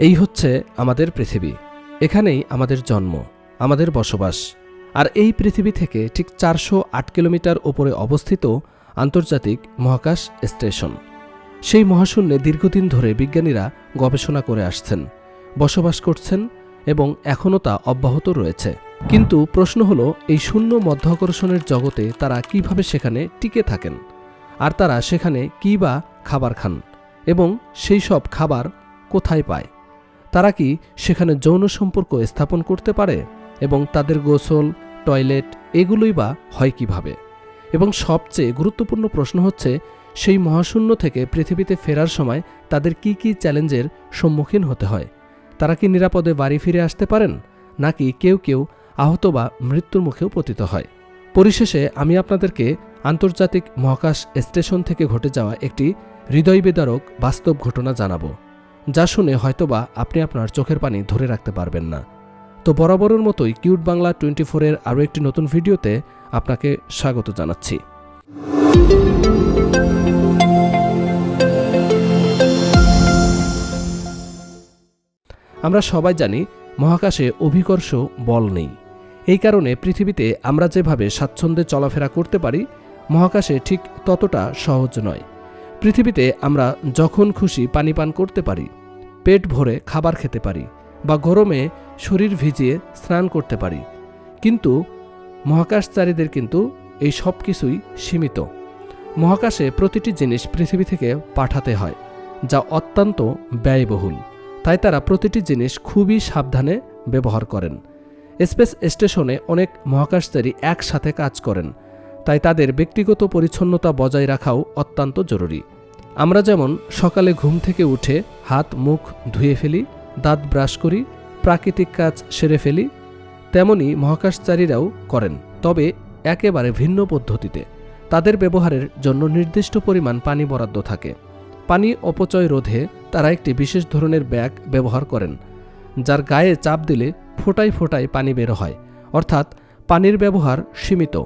এই হচ্ছে আমাদের পৃথিবী। এখানেই আমাদের জন্ম, আমাদের বসবাস। আর এই পৃথিবী থেকে ঠিক চারশো আট কিলোমিটার ওপরে অবস্থিত আন্তর্জাতিক মহাকাশ স্টেশন। সেই মহাশূন্যে দীর্ঘদিন ধরে বিজ্ঞানীরা গবেষণা করে আসছেন, বসবাস করছেন এবং এখনও তা অব্যাহত রয়েছে। কিন্তু প্রশ্ন হলো, এই শূন্য মধ্যাকর্ষণের জগতে তারা কীভাবে সেখানে টিকে থাকেন? আর তারা সেখানে কী বা খাবার খান? এবং সেই সব খাবার কোথায় পায়? তারা কি সেখানে যৌন সম্পর্ক স্থাপন করতে পারে এবং তাদের গোসল, টয়লেট এগুলোই বা হয় কীভাবে? এবং সবচেয়ে গুরুত্বপূর্ণ প্রশ্ন হচ্ছে, সেই মহাশূন্য থেকে পৃথিবীতে ফেরার সময় তাদের কি কি চ্যালেঞ্জের সম্মুখীন হতে হয়? তারা কি নিরাপদে বাড়ি ফিরে আসতে পারেন? নাকি কেউ কেউ আহত বা মৃত্যুর মুখেও পতিত হয়? পরিশেষে আমি আপনাদেরকে আন্তর্জাতিক মহাকাশ স্টেশন থেকে ঘটে যাওয়া একটি হৃদয়বেদারক বাস্তব ঘটনা জানাব। যা শুনে হয়তোবা আপনি আপনার চোখের পানি ধরে রাখতে পারবেন না। তো বরাবরের মতোই কিউট বাংলা টোয়েন্টি ফোরের আরও একটি নতুন ভিডিওতে আপনাকে স্বাগত জানাচ্ছি। আমরা সবাই জানি মহাকাশে অভিকর্ষ বল নেই। এই কারণে পৃথিবীতে আমরা যেভাবে স্বাচ্ছন্দ্যে চলাফেরা করতে পারি, মহাকাশে ঠিক ততটা সহজ নয়। পৃথিবীতে আমরা যখন খুশি পানি পান করতে পারি পেট ভরে খাবার খেতে পারি বা গরমে শরীর ভিজিয়ে স্নান করতে পারি। কিন্তু মহাকাশচারীদের কিন্তু এই সব কিছুই সীমিত। মহাকাশে প্রতিটি জিনিস পৃথিবী থেকে পাঠাতে হয়, যা অত্যন্ত ব্যয়বহুল। তাই তারা প্রতিটি জিনিস খুবই সাবধানে ব্যবহার করেন। স্পেস স্টেশনে অনেক মহাকাশচারী একসাথে কাজ করেন, তাই তাদের ব্যক্তিগত পরিচ্ছন্নতা বজায় রাখাও অত্যন্ত জরুরি। আমরা যেমন সকালে ঘুম থেকে উঠে হাত মুখ ধুয়ে ফেলি, দাঁত ব্রাশ করি, প্রাকৃতিক কাজ সেরে ফেলি, তেমনি মহাকাশচারীরাও করেন, তবে একেবারে ভিন্ন পদ্ধতিতে। তাদের ব্যবহারের জন্য নির্দিষ্ট পরিমাণ পানি বরাদ্দ থাকে। পানি অপচয় রোধে তারা একটি বিশেষ ধরনের ব্যাগ ব্যবহার করেন, যার গায়ে চাপ দিলে ফোটায় ফোটায় পানি বের হয়, অর্থাৎ পানির ব্যবহার সীমিত,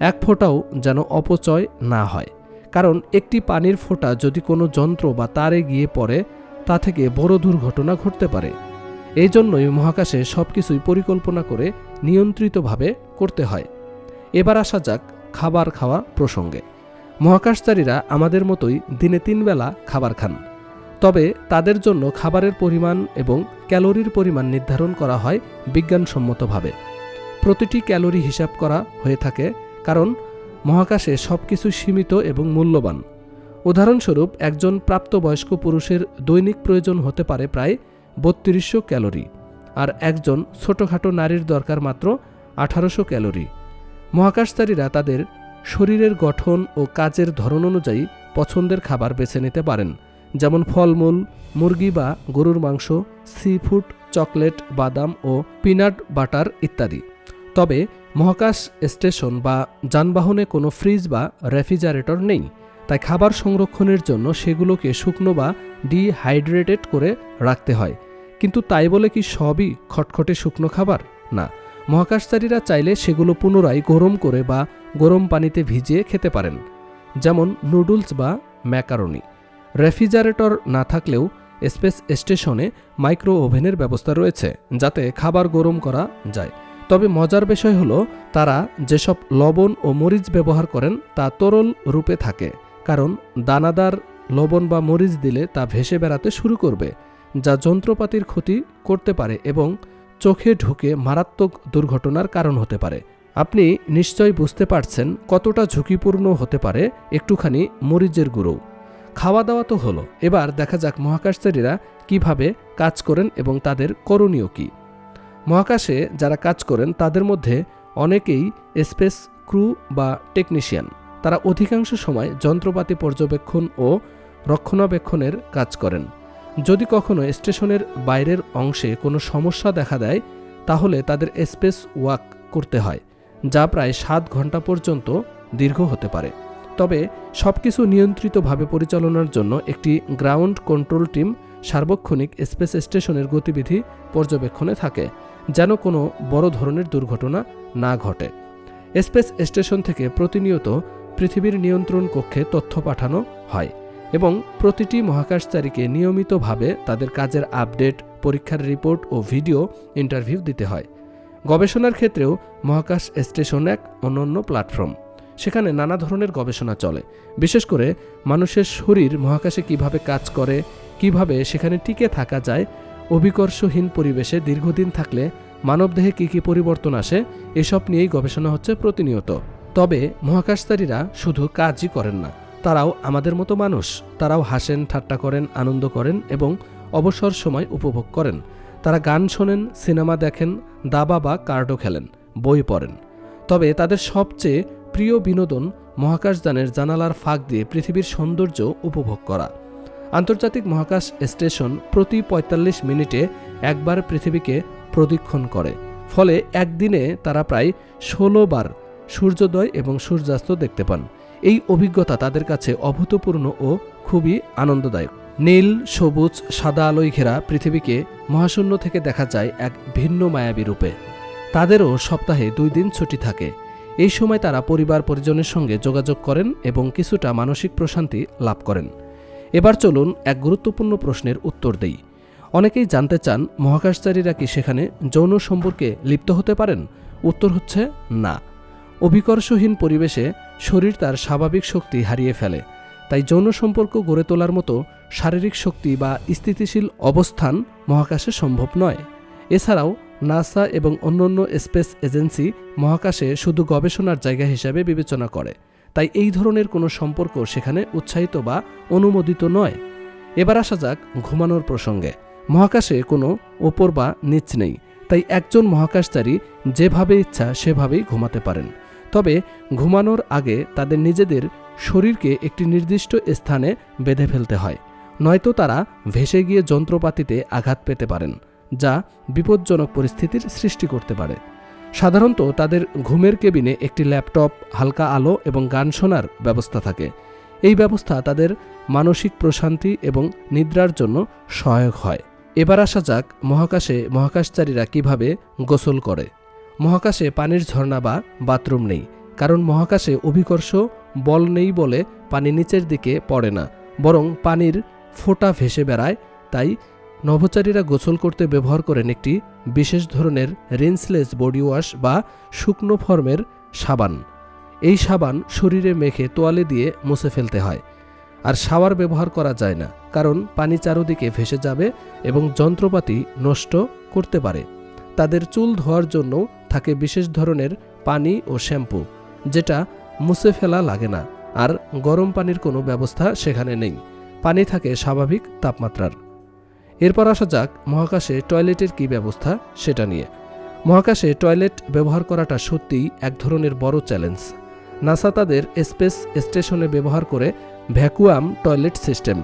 এক ফোঁটাও যেন অপচয় না হয়। কারণ একটি পানির ফোঁটা যদি কোনো যন্ত্র বা তারে গিয়ে পড়ে, তা থেকে বড় দুর্ঘটনা ঘটতে পারে। এই জন্যই মহাকাশে সব কিছুই পরিকল্পনা করে নিয়ন্ত্রিতভাবে করতে হয়। এবার আসা যাক খাবার খাওয়া প্রসঙ্গে। মহাকাশচারীরা আমাদের মতোই দিনে তিনবেলা খাবার খান। তবে তাদের জন্য খাবারের পরিমাণ এবং ক্যালোরির পরিমাণ নির্ধারণ করা হয় বিজ্ঞানসম্মতভাবে। প্রতিটি ক্যালোরি হিসাব করা হয়ে থাকে, কারণ মহাকাশে সব কিছু সীমিত এবং মূল্যবান। উদাহরণস্বরূপ, একজন প্রাপ্তবয়স্ক পুরুষের দৈনিক প্রয়োজন হতে পারে প্রায় বত্রিশশো ক্যালোরি, আর একজন ছোটোখাটো নারীর দরকার মাত্র আঠারোশো ক্যালোরি। মহাকাশচারীরা তাদের শরীরের গঠন ও কাজের ধরন অনুযায়ী পছন্দের খাবার বেছে নিতে পারেন, যেমন ফলমূল, মুরগি বা গরুর মাংস, সি ফুড, চকলেট, বাদাম ও পিনাট বাটার ইত্যাদি। তবে মহাকাশ স্টেশন বা যানবাহনে কোনো ফ্রিজ বা রেফ্রিজারেটর নেই, তাই খাবার সংরক্ষণের জন্য সেগুলোকে শুকনো বা ডিহাইড্রেটেড করে রাখতে হয়। কিন্তু তাই বলে কি সবই খটখটে শুকনো খাবার? না, মহাকাশচারীরা চাইলে সেগুলো পুনরায় গরম করে বা গরম পানিতে ভিজিয়ে খেতে পারেন, যেমন নুডলস বা ম্যাকারনি। রেফ্রিজারেটর না থাকলেও স্পেস স্টেশনে মাইক্রো ওভেনের ব্যবস্থা রয়েছে, যাতে খাবার গরম করা যায়। তবে মজার বিষয় হলো, তারা যেসব লবণ ও মরিচ ব্যবহার করেন, তা তরল রূপে থাকে, কারণ দানাদার লবণ বা মরিচ দিলে তা ভেসে বেড়াতে শুরু করবে, যা যন্ত্রপাতির ক্ষতি করতে পারে এবং চোখে ঢুকে মারাত্মক দুর্ঘটনার কারণ হতে পারে। আপনি নিশ্চয় বুঝতে পারছেন কতটা ঝুঁকিপূর্ণ হতে পারে একটুখানি মরিচের গুঁড়ো। খাওয়া দাওয়া তো হলো। এবার দেখা যাক মহাকাশচারীরা কীভাবে কাজ করেন এবং তাদের করণীয় কী। মহাকাশে যারা কাজ করেন, তাদের মধ্যে অনেকেই স্পেস ক্রু বা টেকনিশিয়ান। তারা অধিকাংশ সময় যন্ত্রপাতি পর্যবেক্ষণ ও রক্ষণাবেক্ষণের কাজ করেন। যদি কখনো স্টেশনের বাইরের অংশে কোনো সমস্যা দেখা দেয়, তাহলে তাদের স্পেস ওয়াক করতে হয়, যা প্রায় সাত ঘণ্টা পর্যন্ত দীর্ঘ হতে পারে। তবে সবকিছু নিয়ন্ত্রিতভাবে পরিচালনার জন্য একটি গ্রাউন্ড কন্ট্রোল টিম সার্বক্ষণিক স্পেস স্টেশনের গতিবিধি পর্যবেক্ষণে থাকে, যেন কোনো বড় ধরনের দুর্ঘটনা না ঘটে। স্পেস স্টেশন থেকে প্রতিনিয়ত পৃথিবীর নিয়ন্ত্রণ কক্ষে তথ্য পাঠানো হয় এবং প্রতিটি মহাকাশচারীকে নিয়মিতভাবে তাদের কাজের আপডেট, পরীক্ষার রিপোর্ট ও ভিডিও ইন্টারভিউ দিতে হয়। গবেষণার ক্ষেত্রেও মহাকাশ স্টেশন এক অনন্য প্ল্যাটফর্ম। সেখানে নানা ধরনের গবেষণা চলে। বিশেষ করে মানুষের শরীর মহাকাশে কীভাবে কাজ করে কীভাবে সেখানে টিকে থাকা যায়, অভিকর্ষহীন পরিবেশে দীর্ঘদিন থাকলে মানবদেহে কী কী পরিবর্তন আসে, এসব নিয়েই গবেষণা হচ্ছে প্রতিনিয়ত। তবে মহাকাশচারীরা শুধু কাজই করেন না, তারাও আমাদের মতো মানুষ। তারাও হাসেন, ঠাট্টা করেন, আনন্দ করেন এবং অবসর সময় উপভোগ করেন। তারা গান শোনেন, সিনেমা দেখেন, দাবা বা কার্ডও খেলেন, বই পড়েন। তবে তাদের সবচেয়ে প্রিয় বিনোদন মহাকাশযানের জানালার ফাঁক দিয়ে পৃথিবীর সৌন্দর্য উপভোগ করা। আন্তর্জাতিক মহাকাশ স্টেশন প্রতি ৪৫ মিনিটে একবার পৃথিবীকে প্রদক্ষিণ করে। ফলে একদিনে তারা প্রায় ষোলো বার সূর্যোদয় এবং সূর্যাস্ত দেখতে পান। এই অভিজ্ঞতা তাদের কাছে অভূতপূর্ণ ও খুবই আনন্দদায়ক। নীল, সবুজ, সাদা আলোয় ঘেরা পৃথিবীকে মহাশূন্য থেকে দেখা যায় এক ভিন্ন মায়াবী রূপে। তাদেরও সপ্তাহে দুই দিন ছুটি থাকে। এই সময় তারা পরিবার পরিজনের সঙ্গে যোগাযোগ করেন এবং কিছুটা মানসিক প্রশান্তি লাভ করেন। এবার চলুন এক গুরুত্বপূর্ণ প্রশ্নের উত্তর দেই। অনেকেই জানতে চান, মহাকাশচারীরা কি সেখানে যৌন সম্পর্কে লিপ্ত হতে পারেন? উত্তর হচ্ছে, না। অভিকর্ষহীন পরিবেশে শরীর তার স্বাভাবিক শক্তি হারিয়ে ফেলে। তাই যৌন সম্পর্ক গড়ে তোলার মতো শারীরিক শক্তি বা স্থিতিশীল অবস্থান মহাকাশে সম্ভব নয়। এছাড়াও, নাসা এবং অন্যান্য স্পেস এজেন্সি মহাকাশে শুধু গবেষণার জায়গা হিসাবে বিবেচনা করে। তাই এই ধরনের কোনো সম্পর্ক সেখানে উৎসাহিত বা অনুমোদিত নয়। এবার আসা যাক ঘুমানোর প্রসঙ্গে। মহাকাশে কোনো ওপর বা নিচ নেই, তাই একজন মহাকাশচারী যেভাবে ইচ্ছা সেভাবেই ঘুমাতে পারেন। তবে ঘুমানোর আগে তাদের নিজেদের শরীরকে একটি নির্দিষ্ট স্থানে বেঁধে ফেলতে হয়, নয়তো তারা ভেসে গিয়ে যন্ত্রপাতিতে আঘাত পেতে পারেন, যা বিপজ্জনক পরিস্থিতির সৃষ্টি করতে পারে। সাধারণত তাদের ঘুমের কেবিনে একটি ল্যাপটপ, হালকা আলো এবং গান শোনার ব্যবস্থা থাকে। এই ব্যবস্থা তাদের মানসিক প্রশান্তি এবং নিদ্রার জন্য সহায়ক হয়। এবার আসা যাক মহাকাশে মহাকাশচারীরা কীভাবে গোসল করে। মহাকাশে পানির ঝর্ণা বা বাথরুম নেই, কারণ মহাকাশে অভিকর্ষ বল নেই বলে পানি নিচের দিকে পড়ে না, বরং পানির ফোঁটা ভেসে বেড়ায়, তাই নভোচারীরা গোসল করতে ব্যবহার করেন একটি বিশেষ ধরনের রিন্সলেস বডি ওয়াশ বা শুকনো ফর্মের সাবান। এই সাবান শরীরে মেখে তোয়ালে দিয়ে মুছে ফেলতে হয়। আর শাওয়ার ব্যবহার করা যায় না, কারণ পানি চারদিকে ভেসে যাবে এবং যন্ত্রপাতি নষ্ট করতে পারে। তাদের চুল ধোয়ার জন্য থাকে বিশেষ ধরনের পানি ও শ্যাম্পু, যেটা মুছে ফেলা লাগে না। আর গরম পানির কোনো ব্যবস্থা সেখানে নেই। পানি থাকে স্বাভাবিক তাপমাত্রার। এরপর আসা যাক মহাকাশে টয়লেটের কী ব্যবস্থা সেটা নিয়ে। মহাকাশে টয়লেট ব্যবহার করাটা সত্যিই এক ধরনের বড় চ্যালেঞ্জ। নাসা তাদের স্পেস স্টেশনে ব্যবহার করে ভ্যাকুয়াম টয়লেট সিস্টেম।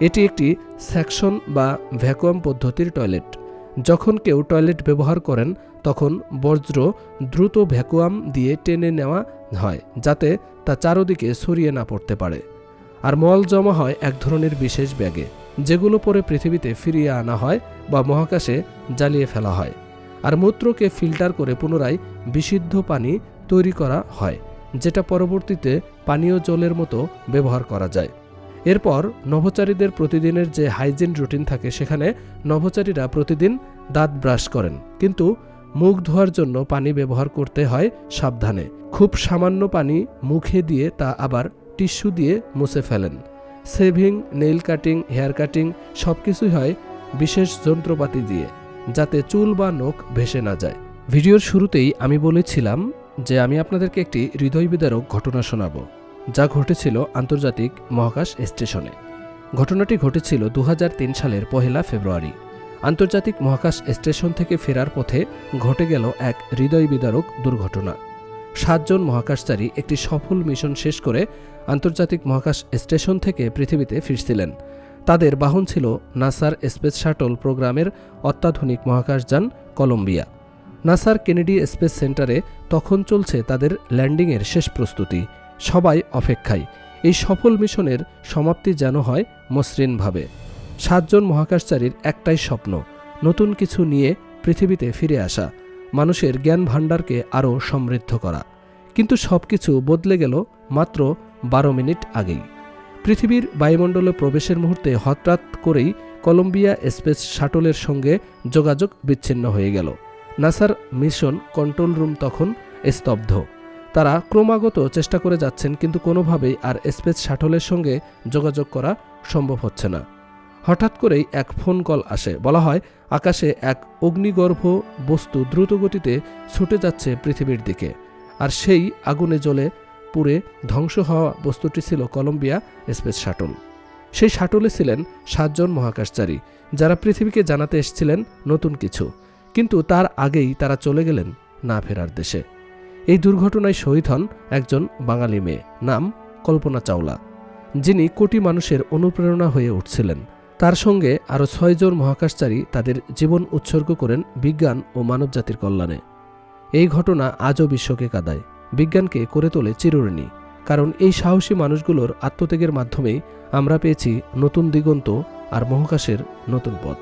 এটি একটি স্যাকশন বা ভ্যাকুয়াম পদ্ধতির টয়লেট। যখন কেউ টয়লেট ব্যবহার করেন, তখন বজ্র দ্রুত ভ্যাকুয়াম দিয়ে টেনে নেওয়া হয়, যাতে তা চারদিকে ছড়িয়ে না পড়তে পারে। আর মল জমা হয় এক ধরনের বিশেষ ব্যাগে। যেগুলো পরে পৃথিবীতে ফিরিয়ে আনা হয় বা মহাকাশে জ্বালিয়ে ফেলা হয়, আর মূত্রকে ফিল্টার করে পুনরায় বিশুদ্ধ পানি তৈরি করা হয়, যেটা পরবর্তীতে পানীয় জলের মতো ব্যবহার করা যায়। এরপর নভোচারীদের প্রতিদিনের যে হাইজিন রুটিন থাকে, সেখানে নভোচারীরা প্রতিদিন দাঁত ব্রাশ করেন, কিন্তু মুখ ধোয়ার জন্য পানি ব্যবহার করতে হয় সাবধানে। খুব সামান্য পানি মুখে দিয়ে তা আবার টিস্যু দিয়ে মুছে ফেলেন। Shaving nail cutting, hair cutting সব কিছুই হয় বিশেষ যন্ত্রপাতি দিয়ে, যাতে চুল বা নখ ভেসে না যায়। ভিডিওর শুরুতেই আমি বলেছিলাম যে আমি আপনাদেরকে একটি হৃদয় বিদারক ঘটনা শোনাব, যা ঘটেছিল আন্তর্জাতিক মহাকাশ স্টেশনে। ঘটনাটি ঘটেছিল দু হাজার তিন সালের পহেলা ফেব্রুয়ারি। আন্তর্জাতিক মহাকাশ স্টেশন থেকে ফেরার পথে ঘটে গেল এক হৃদয় বিদারক দুর্ঘটনা। সাতজন মহাকাশচারী একটি সফল মিশন শেষ করে আন্তর্জাতিক মহাকাশ স্টেশন থেকে পৃথিবীতে ফিরছিলেন। তাদের বাহন ছিল নাসার স্পেস শাটল প্রোগ্রামের অত্যাধুনিক মহাকাশযান কলম্বিয়া। নাসার কেনেডি স্পেস সেন্টারে তখন চলছে তাদের ল্যান্ডিংয়ের শেষ প্রস্তুতি। সবাই অপেক্ষায়। এই সফল মিশনের সমাপ্তি যেন হয় মসৃণভাবে। সাতজন মহাকাশচারীর একটাই স্বপ্ন, নতুন কিছু নিয়ে পৃথিবীতে ফিরে আসা। মানুষের জ্ঞান ভাণ্ডারকে আরও সমৃদ্ধ করা। কিন্তু সব কিছু বদলে গেল মাত্র বারো মিনিট আগেই। পৃথিবীর বায়ুমণ্ডলে প্রবেশের মুহূর্তে হঠাৎ করেই কলম্বিয়া স্পেস শাটলের সঙ্গে যোগাযোগ বিচ্ছিন্ন হয়ে গেল। নাসার মিশন কন্ট্রোল রুম তখন স্তব্ধ। তারা ক্রমাগত চেষ্টা করে যাচ্ছেন, কিন্তু কোনোভাবেই আর স্পেস শাটলের সঙ্গে যোগাযোগ করা সম্ভব হচ্ছে না। হঠাৎ করেই এক ফোন কল আসে। বলা হয়, আকাশে এক অগ্নিগর্ভ বস্তু দ্রুতগতিতে ছুটে যাচ্ছে পৃথিবীর দিকে। আর সেই আগুনে জ্বলে পুড়ে ধ্বংস হওয়া বস্তুটি ছিল কলম্বিয়া স্পেস শাটল। সেই শাটলে ছিলেন সাতজন মহাকাশচারী, যারা পৃথিবীকে জানাতে এসেছিলেন নতুন কিছু। কিন্তু তার আগেই তারা চলে গেলেন না ফেরার দেশে। এই দুর্ঘটনায় শহীদ হন একজন বাঙালি মেয়ে, নাম কল্পনা চাওলা, যিনি কোটি মানুষের অনুপ্রেরণা হয়ে উঠছিলেন। তার সঙ্গে আরও ছয়জন মহাকাশচারী তাদের জীবন উৎসর্গ করেন বিজ্ঞান ও মানবজাতির কল্যাণে। এই ঘটনা আজও বিশ্বকে কাদায়। বিজ্ঞানকে করে তোলে চিরঋণী, কারণ এই সাহসী মানুষগুলোর আত্মত্যাগের মাধ্যমেই আমরা পেয়েছি নতুন দিগন্ত আর মহাকাশের নতুন পথ।